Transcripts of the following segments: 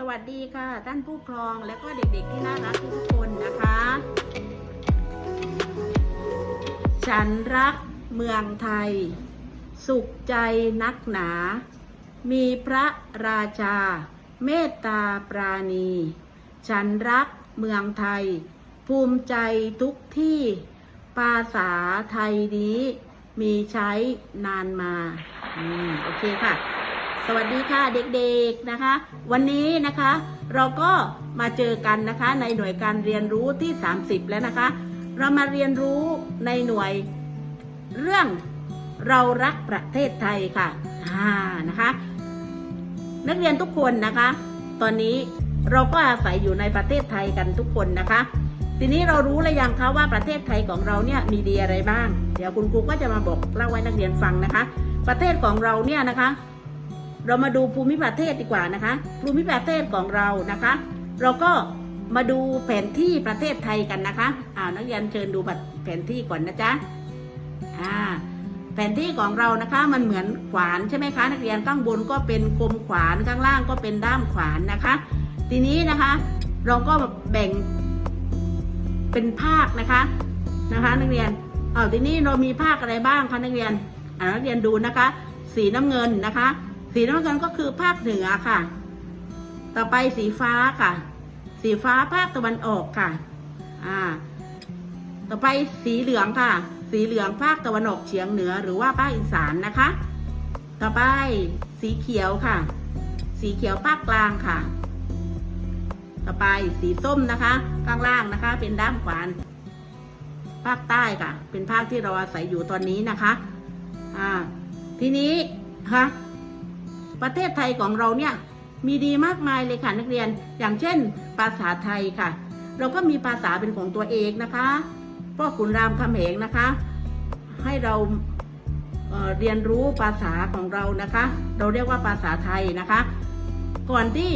สวัสดีค่ะ ท่านผู้ครองและก็เด็กๆที่น่ารักทุกคนนะคะ ฉันรักเมืองไทย สุขใจนักหนา มีพระราชา เมตตาปราณี ฉันรักเมืองไทย ภูมิใจทุกที่ ภาษาไทยนี้ มีใช้นานมา อืม โอเคค่ะ สวัสดีค่ะเด็กๆนะคะ วันนี้นะคะเราก็มาเจอกันนะคะในหน่วยการเรียนรู้ที่ 30 แล้วนะคะ เรามาเรียนรู้ในหน่วยเรื่องเรารักประเทศไทยค่ะอ่านะคะ นักเรียนทุกคนนะคะ ตอนนี้เราก็อาศัยอยู่ในประเทศไทยกันทุกคนนะคะ ทีนี้เรารู้แล้วยังคะว่าประเทศไทยของเราเนี่ยมีดีอะไรบ้าง เดี๋ยวคุณครูก็จะมาบอกเล่าให้นักเรียนฟังนะคะ ประเทศของเราเนี่ยนะคะ เรามาดูภูมิประเทศดีกว่านะคะ ภูมิประเทศของเรานะคะ เราก็มาดูแผนที่ประเทศไทยกันนะคะอ่านักเรียนเชิญดูบัตรแผนที่ก่อนนะจ๊ะอ่าแผนที่ของเรานะคะมันเหมือนขวานใช่ไหมคะ นักเรียนข้างบนก็เป็นคมขวานข้างล่างก็เป็นด้ามขวานนะคะ ทีนี้นะคะเราก็แบ่งเป็นภาคนะคะนะคะ นักเรียนเอาทีนี้เรามีภาคอะไรบ้างคะนักเรียนอ่านักเรียนดูนะคะ สีน้ำเงินนะคะ สีน้ำเงินก็คือภาคเหนือค่ะ ต่อไปสีฟ้าค่ะ สีฟ้าภาคตะวันออกค่ะ อ่า ต่อไปสีเหลืองค่ะ สีเหลืองภาคตะวันออกเฉียงเหนือหรือว่าภาคอีสานนะคะ ต่อไปสีเขียวค่ะ สีเขียวภาคกลางค่ะ ต่อไปสีส้มนะคะ ข้างล่างนะคะ เป็นด้ามขวาน ภาคใต้ค่ะ เป็นภาคที่เราอาศัยอยู่ตอนนี้นะคะ อ่า ทีนี้ค่ะ ประเทศไทยของเราเนี่ยมีดีมากมายเลยค่ะนักเรียน อย่างเช่น ภาษาไทยค่ะ เราก็มีภาษาเป็นของตัวเองนะคะพ่อขุนรามคำแหงนะคะ ให้เราเเรียนรู้ภาษาของเรานะคะ เราเรียกว่าภาษาไทยนะคะ ก่อนที่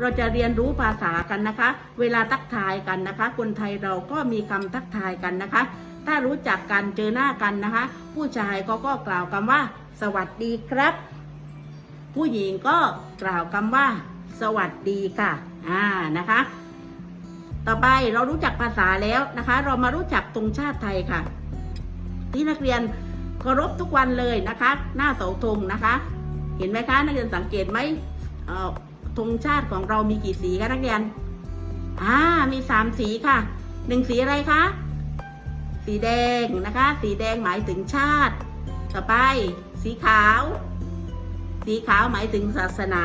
เราจะเรียนรู้ภาษากันนะคะ เวลาทักทายกันนะคะ คนไทยเราก็มีคำทักทายกันนะคะ ถ้ารู้จักกันเจอหน้ากันนะคะ ผู้ชายก็ก็กล่าวคำว่า สวัสดีครับ ผู้หญิงก็กล่าวคำว่า สวัสดีค่ะอ่านะคะ ต่อไปเรารู้จักภาษาแล้วนะคะ เรามารู้จักธงชาติไทยค่ะ ที่นักเรียนเคารพทุกวันเลยนะคะ หน้าเสาธงนะคะ เห็นไหมคะ นักเรียนสังเกตไหมธงชาติของเรามีกี่สีคะนักเรียนอ่ามีสามสีค่ะหนึ่งสีอะไรคะสีแดงนะคะ สีแดงหมายถึงชาติ ต่อไป สีขาว สีขาวหมายถึงศาสนา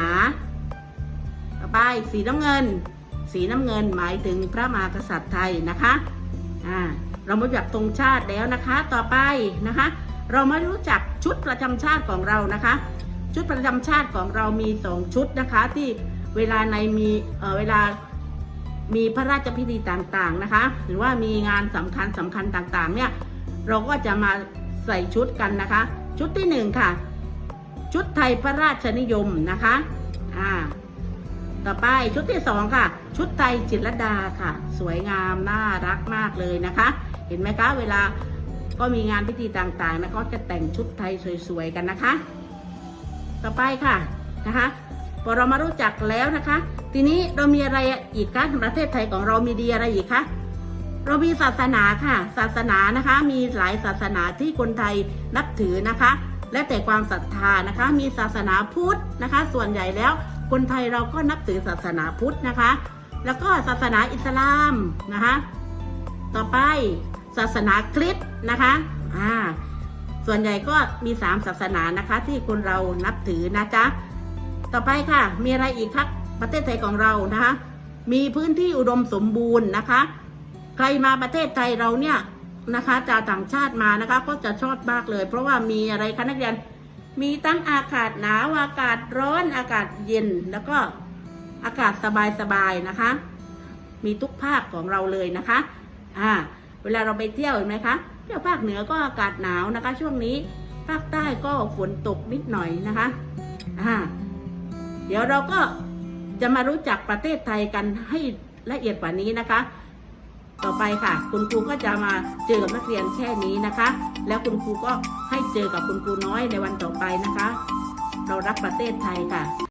ต่อไปสีน้ำเงิน สีน้ำเงินหมายถึงพระมหากษัตริย์ไทยนะคะอ่าเรามาจักธงชาติแล้วนะคะ ต่อไปนะคะ เรามารู้จักชุดประจำชาติของเรานะคะ ชุดประจำชาติของเรามีสองชุดนะคะ ที่เวลาในมีเเวลามีพระราชพิธีต่างๆนะคะ หรือว่ามีงานสำคัญสำคัญต่างๆ เนี่ย เราก็จะมาใส่ชุดกันนะคะ ชุดที่หนึ่งค่ะ ชุดไทยพระราชนิยมนะคะอ่าต่อไปชุดที่สองค่ะ ชุดไทยจิตรดาค่ะ สวยงามน่ารักมากเลยนะคะ เห็นไหมคะเวลาก็มีงานพิธีต่างๆนะก็จะแต่งชุดไทยสวยๆกันนะคะ ต่อไปค่ะนะคะพอเรามารู้จักแล้วนะคะ ทีนี้เรามีอะไรอีกคะประเทศไทยของเรามีดีอะไรอีกคะเรามีศาสนาค่ะ ศาสนานะคะ มีหลายศาสนาที่คนไทยนับถือนะคะ และแต่ความศรัทธานะคะ มีศาสนาพุทธนะคะ ส่วนใหญ่แล้วคนไทยเราก็นับถือศาสนาพุทธนะคะ แล้วก็ศาสนาอิสลามนะคะ ต่อไปศาสนาคริสต์นะคะอ่าส่วนใหญ่ก็มีสามศาสนานะคะที่คนเรานับถือนะจ๊ะต่อไปค่ะ มีอะไรอีกครับประเทศไทยของเรานะคะ มีพื้นที่อุดมสมบูรณ์นะคะ ใครมาประเทศไทยเราเนี่ย นะคะจากต่างชาติมานะคะ ก็จะชอบมากเลย เพราะว่ามีอะไรคะนักเรียนมีตั้งอากาศหนาวอากาศร้อนอากาศเย็นแล้วก็อากาศสบายๆนะคะ มีทุกภาคของเราเลยนะคะอ่าเวลาเราไปเที่ยวเห็นไหมคะเที่ยวภาคเหนือก็อากาศหนาวนะคะ ช่วงนี้ภาคใต้ก็ฝนตกนิดหน่อยนะคะอ่าเดี๋ยวเราก็จะมารู้จักประเทศไทยกันให้ละเอียดกว่านี้นะคะ ต่อไปค่ะ คุณครูก็จะมาเจอกับนักเรียนแค่นี้นะคะ แล้วคุณครูก็ให้เจอกับคุณครูน้อยในวันต่อไปนะคะ เรารักประเทศไทยค่ะ